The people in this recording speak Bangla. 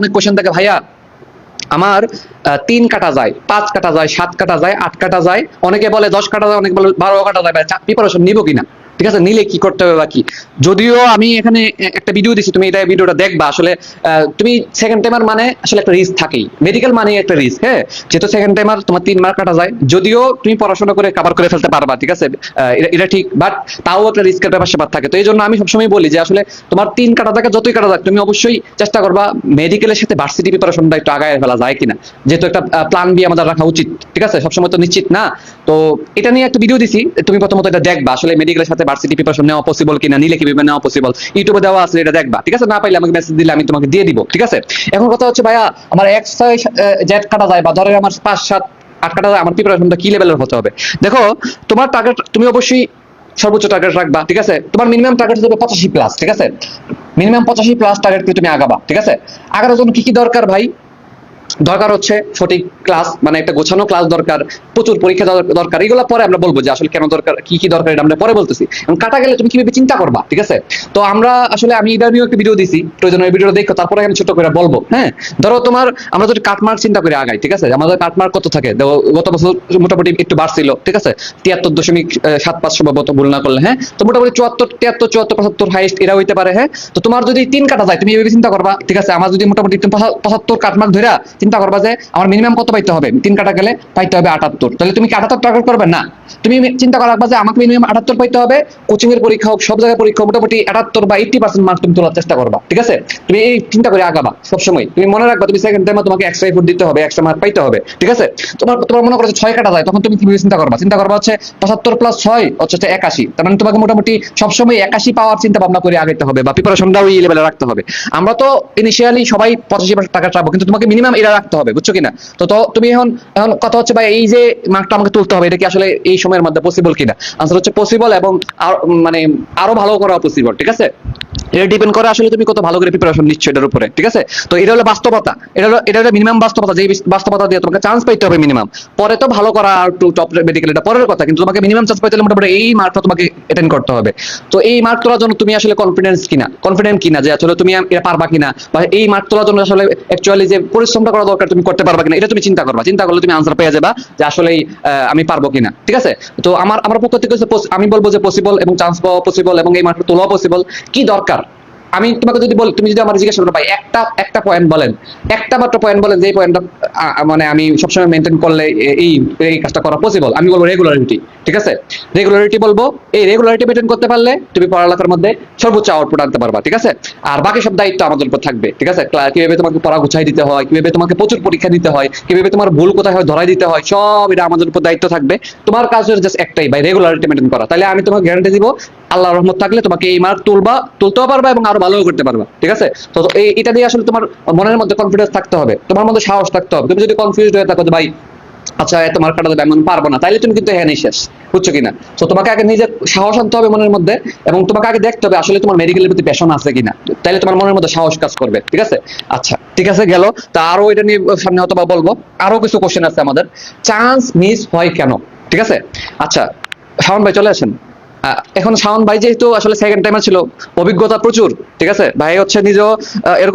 অনেক কোশ্চেন থাকে ভাইয়া, আমার তিন কাটা যায়, পাঁচ কাটা যায়, সাত কাটা যায়, আট কাটা যায়। অনেকে বলে দশ কাটা যায়, অনেকে বলে বারো কাটা যায় প্রিপারেশন নিব কিনা? ঠিক আছে? নিলে কি করতে হবে বাকি যদিও আমি এখানে একটা ভিডিও দিছি, তুমি এটা ভিডিওটা দেখবা। আসলে তুমি সেকেন্ড টাইমার মানে আসলে একটা রিস্ক থাকেই। মেডিকেল মানে একটা রিস্ক হ্যাঁ? যেহেতু সেকেন্ড টাইমার তোমার তিন মার্ক কাটা যায়। যদিও তুমি পড়াশোনা করে কভার করে ফেলতে পারবা, ঠিক আছে? এটা- ঠিক বাট তাও একটা রিস্কের ব্যাপার স্যাপার থাকে। তো এই জন্য আমি সবসময় বলি যে আসলে তোমার তিন কাটা থাকে, যতই কাটা যাক তুমি অবশ্যই চেষ্টা করবা মেডিকেলের সাথে ভার্সিটি প্রিপারেশনটা একটু আগায় ফেলা যায় কিনা। যেহেতু একটা প্ল্যান বি আমাদের রাখা উচিত, ঠিক আছে? সবসময় তো নিশ্চিত না? তো এটা নিয়ে একটা ভিডিও দিছি, তুমি প্রথমত এটা দেখবা। আসলে মেডিকেলের সাথে ভার্সিটি প্রিপারেশন নেওয়া পসিবল কিনা, নিলে কীভাবে নেওয়া পসিবল ইউটিউবে দেওয়া আছে, এটা দেখবা। ঠিক আছে? না পাইলে আমাকে মেসেজ দিলে আমি তোমাকে দিয়ে দিব। ঠিক আছে? এখন কথা হচ্ছে, ভাইয়া, আমার এক্স ছয় জেট কাটা যায় বা ধরে আমার পাঁচ, সাত, আট কাটা যায়, আমার প্রিপারেশনটা কি লেভেলের হতে হবে? দেখো, তোমার টার্গেট তুমি অবশ্যই সর্বোচ্চ টার্গেট রাখবা, ঠিক আছে? তোমার মিনিমাম টার্গেট হবে পঁচাশি প্লাস ঠিক আছে? মিনিমাম পঁচাশি প্লাস টার্গেট তুমি আগাবা, ঠিক আছে? আগানোর জন্য কি কি দরকার ভাই? দরকার হচ্ছে সঠিক ক্লাস মানে একটা গোছানো ক্লাস দরকার, প্রচুর পরীক্ষা দরকার, এগুলো পরে আমরা বলব যে আসলে কেন দরকার, কি কি দরকার এটা আমরা পরে বলতেছি। এবং কাটা গেলে তুমি কীভাবে চিন্তা করবা, ঠিক আছে? তো আমরা আসলে আমি এটা নিয়েও একটা ভিডিও দিছি প্রয়োজনীয় ভিডিওটা দেখো, তারপরে আমি ছোট করে বলব হ্যাঁ? ধরো তোমার, আমরা যদি কাটমার্ক চিন্তা করে আগাই, ঠিক আছে? আমাদের কাটমার্ক কত থাকে? গত বছর মোটামুটি একটু বাড়ছিল, ঠিক আছে? তিয়াত্তর দশমিক সাত পাঁচ সম্ভবত ভুল না করলে হ্যাঁ? তো মোটামুটি চুয়াত্তর, তিয়াত্তর, চুয়াত্তর, পঁচাত্তর হাইস্ট এরা হইতে পারে হ্যাঁ? তো তোমার যদি তিন কাটা যায়, তুমি এভাবে চিন্তা করবা, ঠিক আছে? আমার যদি মোটামুটি পঁচাত্তর কাটমার্ক ধরে চিন্তা করবা যে আমার মিনিমাম কত পাইতে হবে? তিন কাটা গেলে পাইতে হবে আটাত্তর। তাহলে তুমি কি আটাত্তর টার্গেট করবে? না। তুমি চিন্তা করা রাখবা যে আমাকে মিনিমাম আটাত্তর পাইতে হবে কোচিং এর পরীক্ষা হোক, সব জায়গায় পরীক্ষা মোটামুটি আটাত্তর বা এইটি পার্সেন্ট মার্ক তুমি তোলার চেষ্টা করবা, ঠিক আছে? তুমি এই চিন্তা করে আগাবা সবসময়। তুমি মনে রাখবা, তুমি সেকেন্ড টাইমে তোমাকে এক্সট্রা এফোর্ট দিতে হবে এক্সট্রা মার্ক পাইতে হবে, ঠিক আছে? তোমার তোমার মনে করো ছয় কাটা যায়, তখন তুমি কীভাবে চিন্তা করবা? চিন্তা করবা হচ্ছে পঁচাত্তর প্লাস ছয় হচ্ছে হচ্ছে একাশি। তার মানে তোমাকে মোটামুটি সবসময় একাশি পাওয়ার চিন্তা ভাবনা করে আগাইতে হবে বা প্রিপারেশনটাও এই লেভেলে রাখতে হবে। আমরা তো ইনিশিয়ালি সবাই পঁচাশি পার্সেন্ট টাকা চাবো, কিন্তু তোমাকে মিনিমাম এটা রাখতে হবে, বুঝছ কিনা? তো তুমি এখন এখন কথা হচ্ছে ভাই, এই যে মার্কটা আমাকে তুলতে হবে, এটা কি আসলে এই সময়ের মধ্যে পসিবল কিনা? আনসার হচ্ছে পসিবল এবং মানে আরও ভালো করা পসিবল ঠিক আছে? এটা ডিপেন্ড করে আসলে তুমি কত ভালো করে প্রিপারেশন নিচ্ছ এটার উপরে, ঠিক আছে? তো এটা হলো বাস্তবতা, এটা হলো এটা হলো মিনিমাম বাস্তবতা যে বাস্তবতা দিয়ে তোমাকে চান্স পাইতে হবে মিনিমাম পরে তো ভালো করা আর টু টপ মেডিকেল এটা পরের কথা, কিন্তু তোমাকে মিনিমাম চান্স পাইতে হলে মোটামুটি এই মার্কটা তোমাকে অ্যাটেন্ড করতে হবে। তো এই মার্ক তোলার জন্য তুমি আসলে কনফিডেন্স কিনা কনফিডেন্ট কিনা যে আসলে তুমি এটা পারবা কিনা, বা এই মার্ক তোলার জন্য আসলে অ্যাকচুয়ালি যে পরিশ্রমটা করা দরকার তুমি করতে পারবা কিনা, এটা তুমি চিন্তা করবা। চিন্তা করলে তুমি আনসার পেয়ে যাবা যে আসলে আমি পারব কিনা, ঠিক আছে? তো আমার আমার পক্ষ থেকে আমি বলব যে পসিবল এবং চান্স পাওয়া পসিবল এবং এই মার্কটা তোলাও পসিবল কি দরকার? আমি তোমাকে যদি বলি, তুমি যদি আমার জিজ্ঞাসা করো, ভাই, একটা একটা পয়েন্ট বলেন, একটা মাত্র পয়েন্ট বলেন যে পয়েন্টটা মানে আমি সবসময় মেনটেন করলে এই এই কাজটা করা পসিবল আমি বলব রেগুলারিটি ঠিক আছে? রেগুলারিটি বলব, এই রেগুলারিটি মেনটেন করতে পারলে তুমি পড়ালেখার মধ্যে সর্বোচ্চ আউটপুট আনতে পারবা, ঠিক আছে? আর বাকি সব দায়িত্ব আমাদের উপর থাকবে, ঠিক আছে? কীভাবে তোমাকে পড়া গুছাই দিতে হয়, কীভাবে তোমাকে প্রচুর পরীক্ষা দিতে হয়, কীভাবে তোমার ভুল কোথায় হয় ধরাই দিতে হয়, সব এটা আমাদের উপর দায়িত্ব থাকবে। তোমার কাজ হচ্ছে জাস্ট একটাই, ভাই রেগুলারিটি মেনটেন করা। তাহলে আমি তোমাকে গ্যারান্টি দিব আল্লাহ রহমত থাকলে তোমাকে এই মার্ক তুলবা, তুলতেও পারবা এবং আরও ভালোও করতে পারবা, ঠিক আছে? তো এটা দিয়ে আসলে তোমার মনের মধ্যে কনফিডেন্স থাকতে হবে, তোমার মধ্যে সাহস থাকতে হবে। তুমি যদি কনফিউজ হয়ে থাকো যে ভাই আচ্ছা এত মার্ক কাটাতে আমি পারব না, তাইলে তুমি কিন্তু হ্যাঁ শেষ, বুঝছ কিনা? তো তোমাকে আগে নিজের সাহস আনতে হবে মনের মধ্যে এবং তোমাকে আগে দেখতে হবে আসলে তোমার মেডিকেলের প্রতি প্যাশন আছে কিনা। তাইলে তোমার মনের মধ্যে সাহস কাজ করবে, ঠিক আছে? আচ্ছা ঠিক আছে, গেল। তা আরও এটা নিয়ে সামনে হয়তো বা বলব আরও কিছু কোশ্চেন আছে আমাদের। চান্স মিস হয় কেন, ঠিক আছে? আচ্ছা শাওন ভাই চলে আসেন। এখন শাওন ভাই যেহেতু আসলে সেকেন্ড টাইমার ছিল, অভিজ্ঞতা প্রচুর, ঠিক আছে? ভাই হচ্ছে নিজেও এরকম